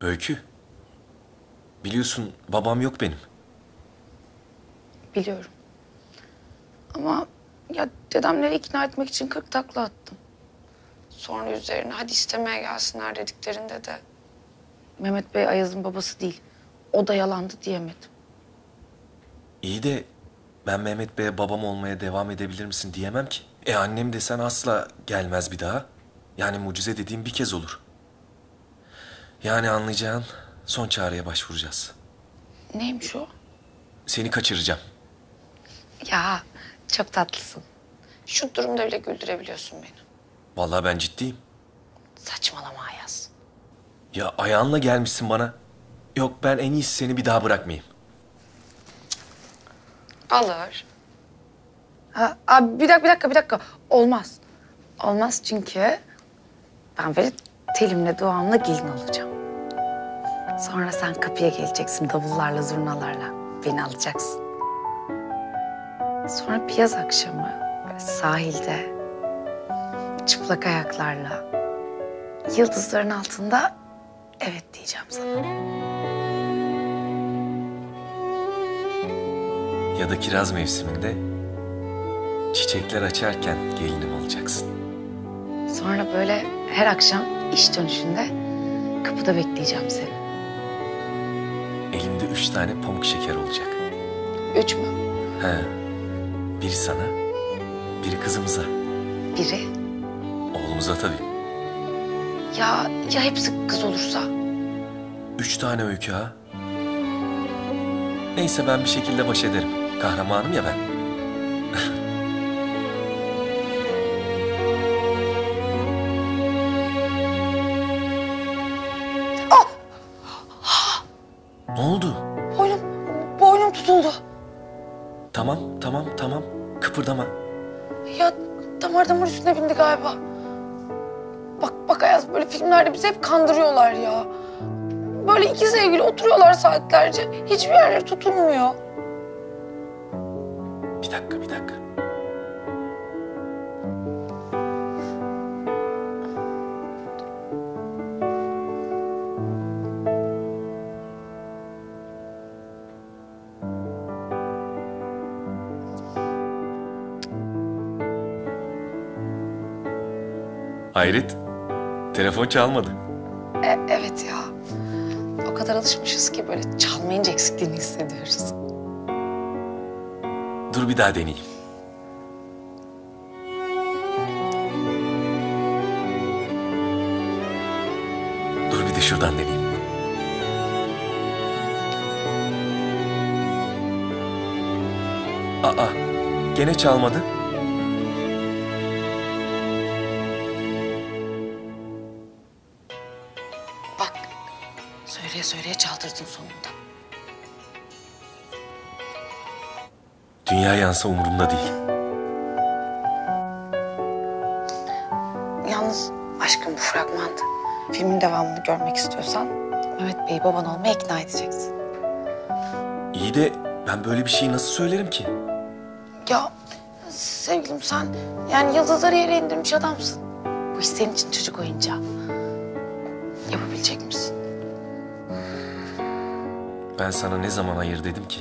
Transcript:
Öykü. Biliyorsun babam yok benim. Biliyorum. Ama ya dedemleri ikna etmek için kırk takla attım. Sonra üzerine hadi istemeye gelsinler dediklerinde de... Mehmet Bey Ayaz'ın babası değil. O da yalandı diyemedim. İyi de ben Mehmet Bey'e babam olmaya devam edebilir misin diyemem ki. E annem desen asla gelmez bir daha. Yani mucize dediğim bir kez olur. Yani anlayacağın son çağrıya başvuracağız. Neymiş o? Seni kaçıracağım. Ya çok tatlısın. Şu durumda bile güldürebiliyorsun beni. Vallahi ben ciddiyim. Saçmalama Ayaz. Ya ayağınla gelmişsin bana. Yok ben en iyisi seni bir daha bırakmayayım. Alır. Ha, abi bir dakika, bir dakika, bir dakika. Olmaz. Olmaz çünkü ben böyle telimle duamla gelin olacağım. Sonra sen kapıya geleceksin davullarla, zurnalarla. Beni alacaksın. Sonra bir yaz akşamı sahilde çıplak ayaklarla yıldızların altında evet diyeceğim sana. Ya da kiraz mevsiminde çiçekler açarken gelinim olacaksın. Sonra böyle her akşam iş dönüşünde kapıda bekleyeceğim seni. Üç tane pamuk şeker olacak. Üç mü? He. Biri sana, biri kızımıza. Biri. Oğlumuza tabii. Ya ya hepsi kız olursa? Üç tane öykü ha. Neyse ben bir şekilde baş ederim. Kahramanım ya ben. tutuldu. Tamam, tamam, tamam. Kıpırdama. Ya damar damar üstüne bindi galiba. Bak bak Ayaz böyle filmlerde bizi hep kandırıyorlar ya. Böyle iki sevgili oturuyorlar saatlerce. Hiçbir yerleri tutulmuyor. Bir dakika, bir dakika. Hayret. Telefon çalmadı. E, evet ya. O kadar alışmışız ki böyle çalmayınca eksikliğini hissediyoruz. Dur bir daha deneyeyim. Dur bir de şuradan deneyeyim. Aa, gene çalmadı. Söyleye söyleye çaldırdın sonunda. Dünya yansa umurumda değil. Yalnız aşkım bu fragmandı. Filmin devamını görmek istiyorsan Mehmet Bey'i baban olmaya ikna edeceksin. İyi de ben böyle bir şeyi nasıl söylerim ki? Ya sevgilim sen yani yıldızları yere indirmiş adamsın. Bu iş senin için çocuk oyuncağı. Yapabilecek misin? Ben sana ne zaman hayır dedim ki?